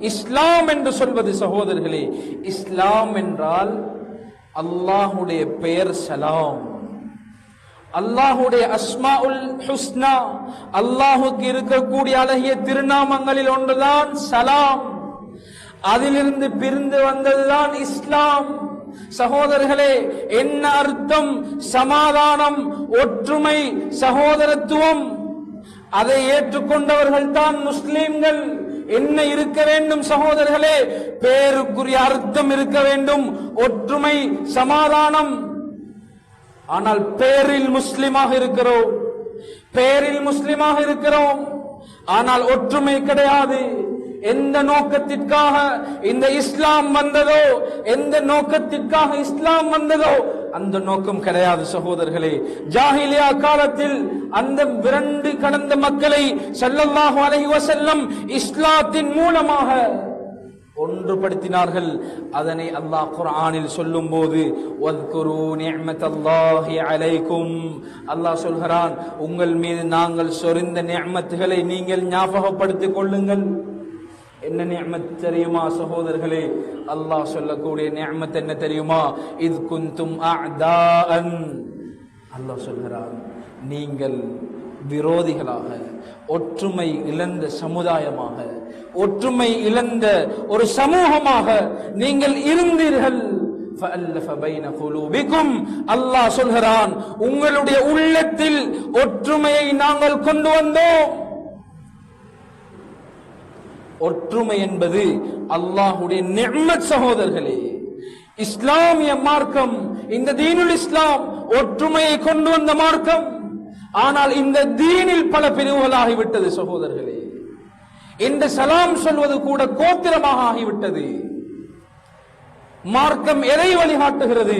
இஸ்லாம் என்று சொல்வது சகோதரர்களே இஸ்லாம் என்றால் அல்லாஹுடைய பெயர் சலாம். அல்லாஹுடைய அஸ்மா உல் ஹுஸ்னா அல்லாஹுக்கு இருக்கக்கூடிய அழகிய திருநாமங்களில் ஒன்றுதான் சலாம். அதிலிருந்து பிரிந்து வந்ததுதான் இஸ்லாம். சகோதரர்களே என்ன அர்த்தம்? சமாதானம் ஒற்றுமை சகோதரத்துவம். அதை ஏற்றுக்கொண்டவர்கள் தான் முஸ்லீம்கள். என்ன இருக்க வேண்டும் சகோதரர்களே? பேருக்குரிய அர்த்தம் இருக்க வேண்டும். ஒற்றுமை சமாதானம். ஆனால் பேரில் முஸ்லிமாக இருக்கிறோம். பேரில் முஸ்லிமாக இருக்கிறோம். ஆனால் ஒற்றுமை கிடையாது. எந்த நோக்கத்திற்காக இந்த இஸ்லாம் வந்ததோ? எந்த நோக்கத்திற்காக இஸ்லாம் வந்ததோ? அந்த நோக்கம் கிடையாது சகோதரர்களே. ஜாஹிலியா காலத்தில் அந்த விரண்டு கடந்த மக்களை ஸல்லல்லாஹு அலைஹி செல்லம் இஸ்லாத்தின் மூலமாக ஒன்றுபடுத்தினார்கள். அதனை அல்லாஹ் குர்ஆனில் சொல்லும்போது வத்குரு அலைக்கும். அல்லாஹ் சொல்கிறான் உங்கள் மீது நாங்கள் சொரிந்த நியமத்துகளை நீங்கள் ஞாபகப்படுத்திக் கொள்ளுங்கள். என்ன நியமத் தெரியுமா சகோதரர்களே? அல்லாஹ் சொல்லக்கூடிய நியமத் என்ன தெரியுமா? இது குந்தும் அல்லாஹ் சொல்கிறான் நீங்கள் விரோதிகளாக ஒற்றுமை இழந்த சமுதாயமாக ஒற்றுமை இழந்த ஒரு சமூகமாக நீங்கள் இருந்தீர்கள். அல்லாஹ் சொல்கிறான் உங்களுடைய உள்ளத்தில் ஒற்றுமையை நாங்கள் கொண்டு வந்தோம். ஒற்றுமை என்பது அல்லாஹுடைய நெம்மத் சகோதரர்களே. இஸ்லாமிய மார்க்கம் இந்த தீனுல் இஸ்லாம் ஒற்றுமையை கொண்டு வந்த மார்க்கம். ஆனால் இந்த தீனில் பல பிரிவுகளாகிவிட்டது சகோதரர்களே. இந்த சலாம் சொல்வது கூட கோத்திரமாக ஆகிவிட்டது. மார்க்கம் எதை வழிகாட்டுகிறது?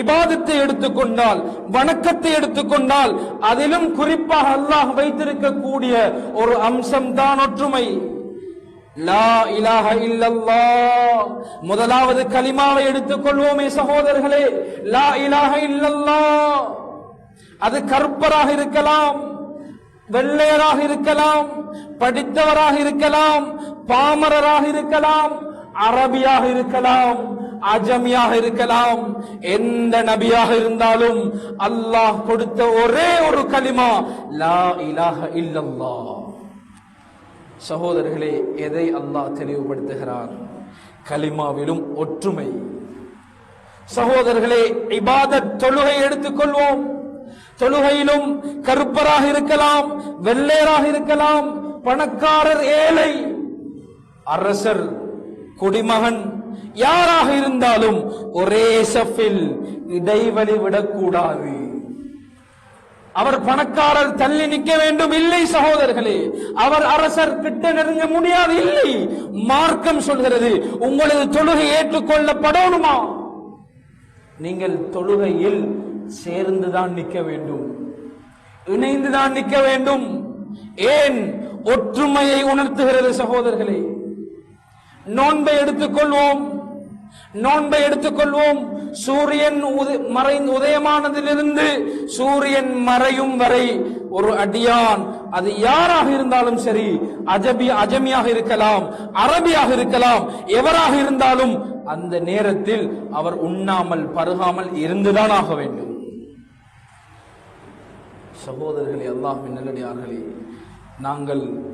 இபாதத்தை எடுத்துக்கொண்டால் வணக்கத்தை எடுத்துக்கொண்டால் அதிலும் குறிப்பாக அல்லாஹ் வைத்திருக்கக்கூடிய ஒரு அம்சம்தான் ஒற்றுமை. முதலாவது கலிமாவை எடுத்துக்கொள்வோமே சகோதரர்களே. லா இலாஹ இல்லல்லா அது கருப்பராக இருக்கலாம் வெள்ளையராக இருக்கலாம் படித்தவராக இருக்கலாம் பாமரராக இருக்கலாம் அரபியாக இருக்கலாம் அஜமியாக இருக்கலாம். எந்த நபியாக இருந்தாலும் அல்லாஹ் கொடுத்த ஒரே ஒரு கலிமா லா இலாஹ இல்லல்லா சகோதரர்களே எதை அல்லாஹ் தெளிவுபடுத்துகிறார்? கலிமாவிலும் ஒற்றுமை. சகோதரர்களே இபாதத் தொழுகை எடுத்துக்கொள்வோம். தொழுகையிலும் கருப்பராக இருக்கலாம் வெள்ளையராக இருக்கலாம் பணக்காரர் ஏழை அரசர் குடிமகன் யாராக இருந்தாலும் ஒரே சஃபில் இடைவெளி விடக்கூடாது. அவர் பணக்காரர் தள்ளி நிற்க வேண்டும். இல்லை சகோதரர்களே அவர் அரசர் கிட்ட நெருங்க முடியாது. இல்லை மார்க்கம் சொல்கிறது உங்களது தொழுகை ஏற்றுக்கொள்ளப்படணுமா? நீங்கள் தொழுகையில் சேர்ந்துதான் நிற்க வேண்டும். இணைந்துதான் நிற்க வேண்டும். ஏன்? ஒற்றுமையை உணர்த்துகிறது சகோதரர்களே. நோன்பை எடுத்துக்கொள்வோம். நோன்பை எடுத்துக்கொள்வோம். சூரியன் உத- மறைந்து உதயமானதிலிருந்து சூரியன் மறையும் வரை ஒரு அடியான். அது யாராக இருந்தாலும் சரி அஜபி அஜமியாக இருக்கலாம் அரபியாக இருக்கலாம் எவராக இருந்தாலும் அந்த நேரத்தில் அவர் உண்ணாமல் பருகாமல் இருந்துதான் ஆக வேண்டும். சகோதரர்களே எல்லாம் நல்லடியார்களே நாங்கள்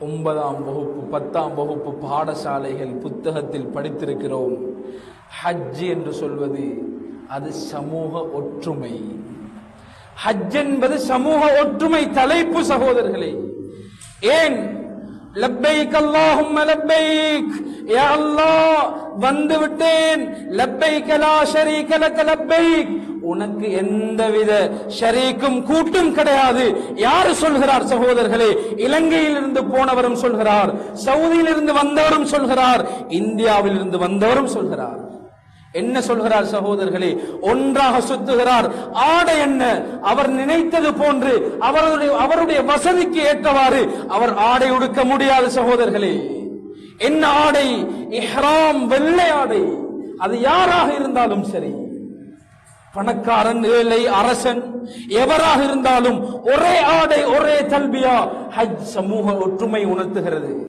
ஒன்பதாம் வகுப்பு பத்தாம் வகுப்பு பாடசாலைகள் புத்தகத்தில் படித்திருக்கிறோம். ஹஜ் என்று சொல்வது அது சமூக ஒற்றுமை. ஹஜ் என்பது சமூக ஒற்றுமை தலைப்பு சகோதரர்களே. ஏன்? லப்பைக் அல்லாஹும்ம லப்பைக். யா அல்லாஹ் வந்து விட்டேன். லப்பைக் லா ஷரீக லக லப்பைக். உனக்கு எந்தவித ஷரீக்கும் கூட்டும் கிடையாது. யாரு சொல்கிறார் சகோதரர்களே? இலங்கையில் இருந்து போனவரும் சொல்கிறார். சவுதியிலிருந்து வந்தவரும் சொல்கிறார். இந்தியாவில் இருந்து வந்தவரும் சொல்கிறார். என்ன சொல்கிறார் சகோதரர்களே? ஒன்றாக சுத்துகிறார். ஆடை என்ன? அவர் நினைத்தது போன்று அவருடைய அவருடைய வசதிக்கு ஏற்றவாறு அவர் ஆடை உடுக்க முடியாது சகோதரர்களே. என்ன ஆடை? இஹ்ராம் வெள்ளை ஆடை. அது யாராக இருந்தாலும் சரி. பணக்காரன் ஏழை அரசன் எவராக இருந்தாலும் ஒரே ஆடை ஒரே தல்பியா ஹஜ் சமூக ஒற்றுமை உணர்த்துகிறது.